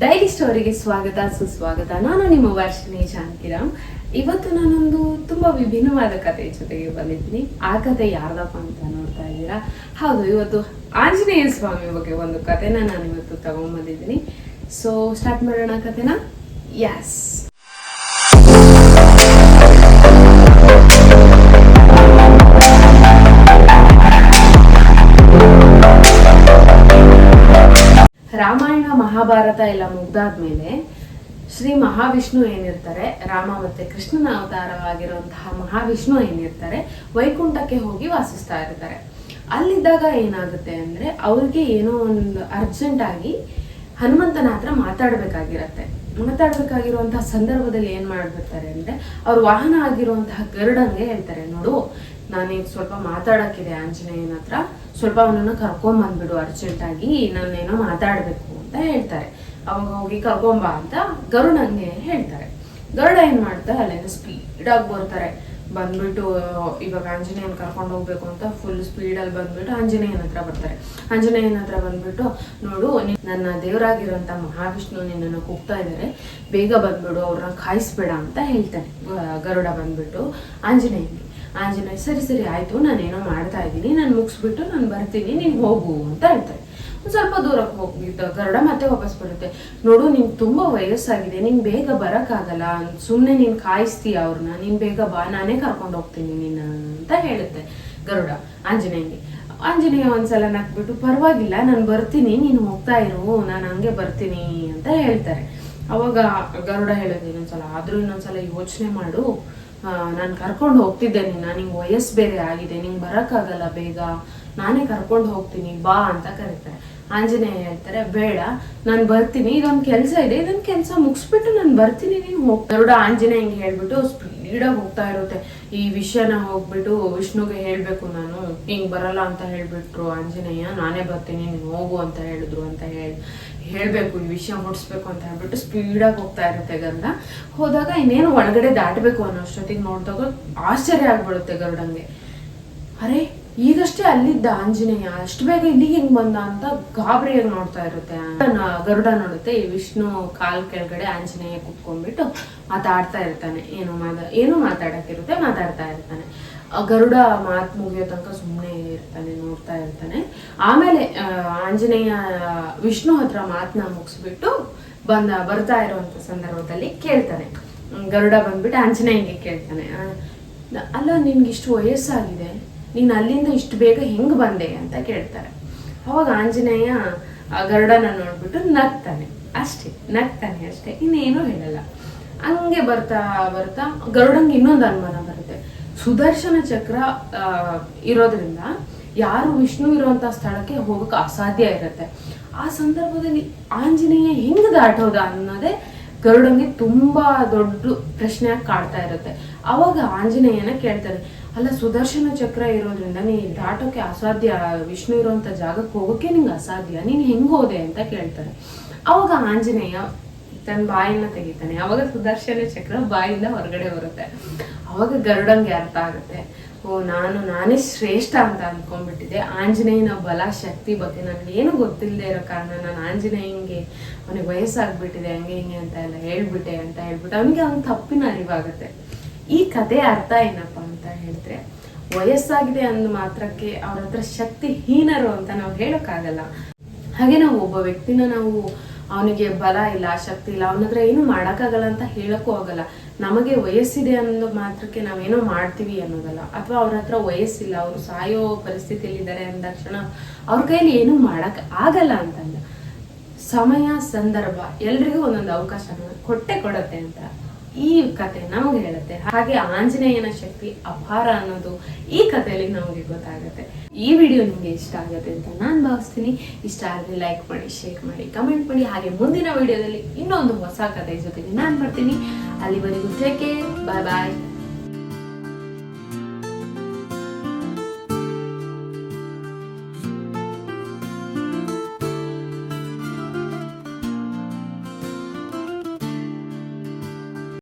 Daily ಸ್ಟೋರಿಗೆ ಸ್ವಾಗತ, ಸುಸ್ವಾಗತ. ನಾನು ನಿಮ್ಮ ವರ್ಷಿನಿ ಶಾಂತಿರಾಮ್. ಇವತ್ತು ನಾನೊಂದು ತುಂಬಾ ವಿಭಿನ್ನವಾದ ಕಥೆಯ ಜೊತೆಗೆ ಬಂದಿದ್ದೀನಿ. ಆ ಕಥೆ ಯಾರ್ದಪ್ಪ ಅಂತ ನೋಡ್ತಾ ಇದ್ದೀರಾ? ಹೌದು, ಇವತ್ತು ಆಂಜನೇಯ ಸ್ವಾಮಿ ಬಗ್ಗೆ ಒಂದು ಕಥೆನ ನಾನು ಇವತ್ತು ತಗೊಂಡ್ಬಂದಿದ್ದೀನಿ. ಸೊ ಸ್ಟಾರ್ಟ್ ಮಾಡೋಣ ಕಥೆನ? ಯಸ್ ಮಹಾಭಾರತ ಎಲ್ಲ ಮುಗ್ದಾದ್ಮೇಲೆ ಶ್ರೀ ಮಹಾವಿಷ್ಣು ಏನಿರ್ತಾರೆ, ರಾಮ ಮತ್ತೆ ಕೃಷ್ಣನ ಅವತಾರವಾಗಿರುವಂತಹ ಮಹಾವಿಷ್ಣು ಏನಿರ್ತಾರೆ, ವೈಕುಂಠಕ್ಕೆ ಹೋಗಿ ವಾಸಿಸ್ತಾ ಇರ್ತಾರೆ. ಅಲ್ಲಿದ್ದಾಗ ಏನಾಗುತ್ತೆ ಅಂದ್ರೆ, ಅವ್ರಿಗೆ ಏನೋ ಒಂದು ಅರ್ಜೆಂಟ್ ಆಗಿ ಹನುಮಂತನ ಹತ್ರ ಮಾತಾಡ್ಬೇಕಾಗಿರತ್ತೆ. ಮಾತಾಡ್ಬೇಕಾಗಿರುವಂತಹ ಸಂದರ್ಭದಲ್ಲಿ ಏನ್ ಮಾಡ್ಬಿಡ್ತಾರೆ ಅಂದ್ರೆ, ಅವ್ರ ವಾಹನ ಆಗಿರುವಂತಹ ಗರುಡಂಗೆ ಹೇಳ್ತಾರೆ, ನೋಡು ನಾನೀಗ ಸ್ವಲ್ಪ ಮಾತಾಡಕ್ಕಿದೆ ಆಂಜನೇಯನ ಹತ್ರ. ಸ್ವಲ್ಪ ಅವನನ್ನ ಕರ್ಕೊಂಡ್ ಬಂದ್ಬಿಡು ಅರ್ಜೆಂಟ್ ಆಗಿ ನಾನೇನೋ ಮಾತಾಡ್ಬೇಕು. ಅಂತ ಹೇಳ್ತಾರೆ. ಅವಾಗ ಹೋಗಿ ಕರ್ಕೊಂಬ ಅಂತ ಗರುಡಂಗೆ ಹೇಳ್ತಾರೆ. ಗರುಡ ಏನ್ ಮಾಡ್ತಾ ಅಲ್ಲೇನೋ ಸ್ಪೀಡ್ ಆಗಿ ಬರ್ತಾರೆ. ಬಂದ್ಬಿಟ್ಟು, ಇವಾಗ ಆಂಜನೇಯನ್ ಕರ್ಕೊಂಡು ಹೋಗ್ಬೇಕು ಅಂತ ಫುಲ್ ಸ್ಪೀಡ್ ಅಲ್ಲಿ ಬಂದ್ಬಿಟ್ಟು ಆಂಜನೇಯನ ಹತ್ರ ಬರ್ತಾರೆ. ಆಂಜನೇಯನ ಹತ್ರ ಬಂದ್ಬಿಟ್ಟು, ನೋಡು, ನೀನ್ ನನ್ನ ದೇವರಾಗಿರುವಂತ ಮಹಾವಿಷ್ಣು ನಿನ್ನನ್ನು ಕೂಗ್ತಾ ಇದ್ದಾರೆ ಬೇಗ ಬಂದ್ಬಿಡು, ಅವ್ರನ್ನ ಕಾಯಿಸ್ಬೇಡ ಅಂತ ಹೇಳ್ತಾನೆ. ಗರುಡ ಬಂದ್ಬಿಟ್ಟು ಆಂಜನೇಯನ್ಗೆ. ಆಂಜನೇಯ, ಸರಿ ಸರಿ, ಆಯ್ತು, ನಾನೇನೋ ಮಾಡ್ತಾ ಇದ್ದೀನಿ, ನಾನು ಮುಗಿಸ್ಬಿಟ್ಟು ನಾನು ಬರ್ತೀನಿ, ನೀನು ಹೋಗು ಅಂತ ಹೇಳ್ತಾರೆ ಸ್ವಲ್ಪ ದೂರಕ್ಕೆ ಹೋಗಿದ್ದ ಗರುಡ ಮತ್ತೆ ವಾಪಸ್ ಬರುತ್ತೆ. ನೋಡು, ನಿಂಗೆ ತುಂಬಾ ವಯಸ್ಸಾಗಿದೆ, ನಿಂಗೆ ಬೇಗ ಬರೋಕ್ಕಾಗಲ್ಲ. ಸುಮ್ಮನೆ ನೀನ್ ಕಾಯಿಸ್ತೀಯ ಅವ್ರನ್ನ ನೀನ್ ಬೇಗ ಬಾ, ನಾನೇ ಕರ್ಕೊಂಡು ಹೋಗ್ತೀನಿ ನಿನ್ನ ಅಂತ ಹೇಳುತ್ತೆ ಗರುಡ ಆಂಜನೇಯಂಗೆ. ಆಂಜನೇಯ ಒಂದ್ಸಲ ನಕ್ಬಿಟ್ಟು ಪರವಾಗಿಲ್ಲ, ನಾನು ಬರ್ತೀನಿ, ನೀನು ಹೋಗ್ತಾ ಇರು, ನಾನು ಹಂಗೆ ಬರ್ತೀನಿ ಅಂತ ಹೇಳ್ತಾರೆ. ಅವಾಗ ಗರುಡ ಹೇಳೋದು ಇನ್ನೊಂದ್ಸಲ, ಆದರೂ ಇನ್ನೊಂದ್ಸಲ ಯೋಚನೆ ಮಾಡು. ನಾನು ಕರ್ಕೊಂಡು ಹೋಗ್ತಿದ್ದೆ ನಿನ್ನ, ನಿಂಗೆ ವಯಸ್ಸು ಬೇರೆ ಆಗಿದೆ, ನಿಂಗೆ ಬರೋಕ್ಕಾಗಲ್ಲ ಬೇಗ. ನಾನೇ ಕರ್ಕೊಂಡು ಹೋಗ್ತೀನಿ, ಬಾ ಅಂತ ಕರೀತಾರೆ. ಆಂಜನೇಯ ಹೇಳ್ತಾರೆ, ಬೇಡ, ನಾನು ಬರ್ತೀನಿ, ಇದೊಂದು ಕೆಲಸ ಇದೆ, ಇದೊಂದು ಕೆಲಸ ಮುಗಿಸ್ಬಿಟ್ಟು ನಾನು ಬರ್ತೀನಿ, ನೀನು ಹೋಗ್. ಆಂಜನೇಯ ಹಿಂಗೆ ಹೇಳ್ಬಿಟ್ಟು ಸ್ಪೀಡಾಗಿ ಹೋಗ್ತಾ ಇರುತ್ತೆ. ಈ ವಿಷಯನ ಹೋಗ್ಬಿಟ್ಟು ವಿಷ್ಣುಗೆ ಹೇಳ್ಬೇಕು ನಾನು, ಹಿಂಗ್ ಬರಲ್ಲ ಅಂತ ಹೇಳ್ಬಿಟ್ರು ಆಂಜನೇಯ, ನಾನೇ ಬರ್ತೀನಿ, ನೀನು ಹೋಗು ಅಂತ ಹೇಳಿದ್ರು ಅಂತ ಹೇಳಿ, ಹೇಳ್ಬೇಕು, ಈ ವಿಷಯ ಮುಟ್ಸ್ಬೇಕು ಅಂತ ಹೇಳ್ಬಿಟ್ಟು ಸ್ಪೀಡಾಗಿ ಹೋಗ್ತಾ ಇರುತ್ತೆ ಗರುಡ. ಹೋದಾಗ ಇನ್ನೇನು ಒಳಗಡೆ ದಾಟಬೇಕು ಅನ್ನೋ ಅಷ್ಟೊತ್ತಿಗೆ ನೋಡಿದಾಗ ಆಶ್ಚರ್ಯ ಆಗ್ಬಿಡುತ್ತೆ ಗರುಡಂಗೆ. ಅರೆ ಈಗಷ್ಟೇ ಅಲ್ಲಿದ್ದ ಆಂಜನೇಯ, ಅಷ್ಟು ಬೇಗ ಇಲ್ಲಿಗೆ ಹೆಂಗ್ ಬಂದ ಅಂತ ಗಾಬರಿಯಾಗಿ ನೋಡ್ತಾ ಇರುತ್ತೆ. ಗರುಡ ನೋಡುತ್ತೆ, ಈ ವಿಷ್ಣು ಕಾಲ್ ಕೆಳಗಡೆ ಆಂಜನೇಯ ಕುತ್ಕೊಂಡ್ಬಿಟ್ಟು ಮಾತಾಡ್ತಾ ಇರ್ತಾನೆ. ಏನು ಮಾತ, ಏನು ಮಾತಾಡಕ್ಕಿರುತ್ತೆ, ಮಾತಾಡ್ತಾ ಇರ್ತಾನೆ. ಗರುಡ ಮಾತ್ ಮುಗಿಯೋ ತನಕ ಸುಮ್ಮನೆ ಇರ್ತಾನೆ, ನೋಡ್ತಾ ಇರ್ತಾನೆ. ಆಮೇಲೆ ಆಂಜನೇಯ ವಿಷ್ಣು ಹತ್ರ ಮಾತನ್ನ ಮುಗಿಸ್ಬಿಟ್ಟು ಬಂದ, ಬರ್ತಾ ಇರುವಂತ ಸಂದರ್ಭದಲ್ಲಿ ಕೇಳ್ತಾನೆ. ಗರುಡ ಬಂದ್ಬಿಟ್ಟು ಆಂಜನೇಯಂಗೆ ಕೇಳ್ತಾನೆ. ಅಲ್ಲ, ನಿನ್ಗೆ ಇಷ್ಟು ವಯಸ್ಸಾಗಿದೆ. ನೀನ್ ಅಲ್ಲಿಂದ ಇಷ್ಟು ಬೇಗ ಹೆಂಗ್ ಬಂದೆ ಅಂತ ಕೇಳ್ತಾರೆ. ಅವಾಗ ಆಂಜನೇಯ ಗರುಡನ ನೋಡ್ಬಿಟ್ಟು ನಗ್ತಾನೆ. ಅಷ್ಟೇ ನಗ್ತಾನೆ ಅಷ್ಟೇ, ಇನ್ನೇನು ಹೇಳಲ್ಲ. ಹಂಗೆ ಬರ್ತಾ ಬರ್ತಾ ಗರುಡಂಗೆ ಇನ್ನೊಂದು ಅನುಮಾನ ಬರುತ್ತೆ. ಸುದರ್ಶನ ಚಕ್ರ ಇರೋದ್ರಿಂದ ಯಾರು ವಿಷ್ಣು ಇರುವಂತ ಸ್ಥಳಕ್ಕೆ ಹೋಗಕ್ಕೆ ಅಸಾಧ್ಯ ಇರುತ್ತೆ. ಆ ಸಂದರ್ಭದಲ್ಲಿ ಆಂಜನೇಯ ಹೆಂಗ್ ದಾಟೋದ ಅನ್ನೋದೇ ಗರುಡಂಗೆ ತುಂಬಾ ದೊಡ್ಡ ಪ್ರಶ್ನೆ ಕಾಡ್ತಾ ಇರುತ್ತೆ. ಅವಾಗ ಆಂಜನೇಯನ ಕೇಳ್ತಾರೆ, ಅಲ್ಲ, ಸುದರ್ಶನ ಚಕ್ರ ಇರೋದ್ರಿಂದ ನೀ ದಾಟೋಕೆ ಅಸಾಧ್ಯ? ವಿಷ್ಣು ಇರುವಂತ ಜಾಗಕ್ಕೆ ಹೋಗೋಕೆ ನಿಂಗೆ ಅಸಾಧ್ಯ? ನೀನ್ ಹೆಂಗ್ ಹೋದೆ? ಅಂತ ಕೇಳ್ತಾರೆ. ಅವಾಗ ಆಂಜನೇಯ ತನ್ನ ಬಾಯಿನ ತೆಗಿತಾನೆ. ಅವಾಗ ಸುದರ್ಶನ ಚಕ್ರ ಬಾಯಿಂದ ಹೊರಗಡೆ ಬರುತ್ತೆ. ಅವಾಗ ಗರುಡಂಗೆ ಅರ್ಥ ಆಗುತ್ತೆ. ಓ, ನಾನು, ನಾನೇ ಶ್ರೇಷ್ಠ ಅಂತ ಅಂದ್ಕೊಂಡ್ಬಿಟ್ಟಿದೆ ಆಂಜನೇಯನ ಬಲ ಶಕ್ತಿ ಬಗ್ಗೆ ನನ್ಗೆ ಏನು ಗೊತ್ತಿಲ್ಲದೆ ಇರೋ ಕಾರಣ ನಾನು ಆಂಜನೇಯಂಗೆ, ಅವನಿಗೆ ವಯಸ್ಸಾಗ್ಬಿಟ್ಟಿದೆ, ಹಂಗೆ ಹಿಂಗೆ ಅಂತ ಎಲ್ಲ ಹೇಳ್ಬಿಟ್ಟೆ ಅಂತ ಹೇಳ್ಬಿಟ್ಟು ಅವನಿಗೆ ಅವ್ನ ತಪ್ಪಿನ ಅರಿವಾಗುತ್ತೆ. ಈ ಕತೆ ಅರ್ಥ ಏನಪ್ಪ ಅಂತ ಹೇಳಿದ್ರೆ, ವಯಸ್ಸಾಗಿದೆ ಅಂದ ಮಾತ್ರಕ್ಕೆ ಅವ್ರ ಹತ್ರ ಶಕ್ತಿ ಹೀನರು ಅಂತ ನಾವು ಹೇಳೋಕ್ಕಾಗಲ್ಲ. ಹಾಗೆ ನಾವು ಒಬ್ಬ ವ್ಯಕ್ತಿನ ನಾವು ಅವನಿಗೆ ಬಲ ಇಲ್ಲ, ಶಕ್ತಿ ಇಲ್ಲ, ಅವನ ಹತ್ರ ಏನು ಮಾಡೋಕ್ಕಾಗಲ್ಲ ಅಂತ ಹೇಳಕ್ಕೂ ಆಗಲ್ಲ. ನಮಗೆ ವಯಸ್ಸಿದೆ ಅನ್ನೋ ಮಾತ್ರಕ್ಕೆ ನಾವೇನೋ ಮಾಡ್ತೀವಿ ಅನ್ನೋದಲ್ಲ. ಅಥವಾ ಅವ್ರ ಹತ್ರ ವಯಸ್ಸಿಲ್ಲ, ಅವರು ಸಾಯೋ ಪರಿಸ್ಥಿತಿಯಲ್ಲಿ ಇದ್ದಾರೆ ಅಂದಾಕ್ಷಣ ಅವ್ರ ಕೈಲಿ ಏನು ಮಾಡಕ್ ಆಗಲ್ಲ ಅಂತಂದ. ಸಮಯ, ಸಂದರ್ಭ ಎಲ್ರಿಗೂ ಒಂದೊಂದು ಅವಕಾಶನ ಕೊಟ್ಟೆ ಕೊಡತ್ತೆ ಅಂತ. ಈ ಕತೆ ನಮಗೆ ಹೇಳುತ್ತೆ. ಹಾಗೆ ಆಂಜನೇಯನ ಶಕ್ತಿ ಅಪಾರ ಅನ್ನೋದು ಈ ಕಥೆಯಲ್ಲಿ ನಮಗೆ ಗೊತ್ತಾಗುತ್ತೆ. ಈ ವಿಡಿಯೋ ನಿಮಗೆ ಇಷ್ಟ ಆಗುತ್ತೆ ಅಂತ ನಾನು ಭಾವಿಸ್ತೀನಿ. ಇಷ್ಟ ಆದರೆ ಲೈಕ್ ಮಾಡಿ ಶೇರ್ ಮಾಡಿ ಕಮೆಂಟ್ ಮಾಡಿ. ಹಾಗೆ ಮುಂದಿನ ವಿಡಿಯೋದಲ್ಲಿ ಇನ್ನೊಂದು ಹೊಸ ಕಥೆ ಜೊತೆಗೆ ನಾನು ಬರ್ತೀನಿ. ಅಲ್ಲಿವರೆಗೂ ಟೇಕ್ ಬಾಯ್ ಬಾಯ್